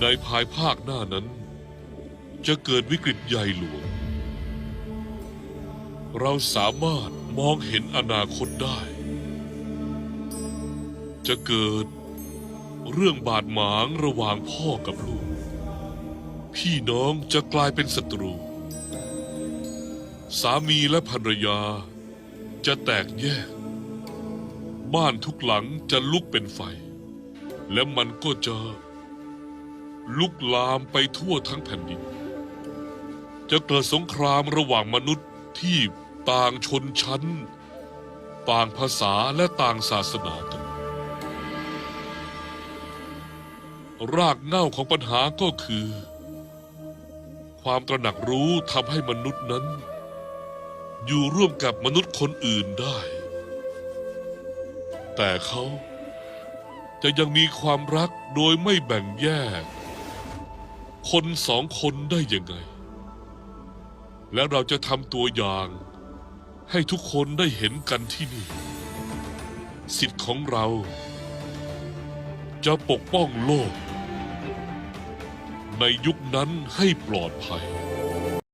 ในภายภาคหน้านั้น จะเกิดวิกฤตใหญ่หลวง เราสามารถมองเห็นอนาคตได้ จะเกิดเรื่องบาดหมางระหว่างพ่อกับลูก พี่น้องจะกลายเป็นศัตรู สามีและภรรยาจะแตกแยก บ้านทุกหลังจะลุกเป็นไฟ และมันก็จะ ลุกลามไปทั่วทั้งแผ่นดิน จะเกิดสงครามระหว่างมนุษย์ที่ต่างชนชั้น ต่างภาษาและต่างศาสนากัน รากเหง้าของปัญหาก็คือ ความตระหนักรู้ทำให้มนุษย์นั้น อยู่ร่วมกับมนุษย์คนอื่นได้ แต่เขาจะยังมีความรักโดยไม่แบ่งแยก คนสองคนได้ยังไง และเราจะทำตัวอย่าง ให้ทุกคนได้เห็นกันที่นี่ สิทธิ์ของเรา จะปกป้องโลก ในยุคนั้นให้ปลอดภัย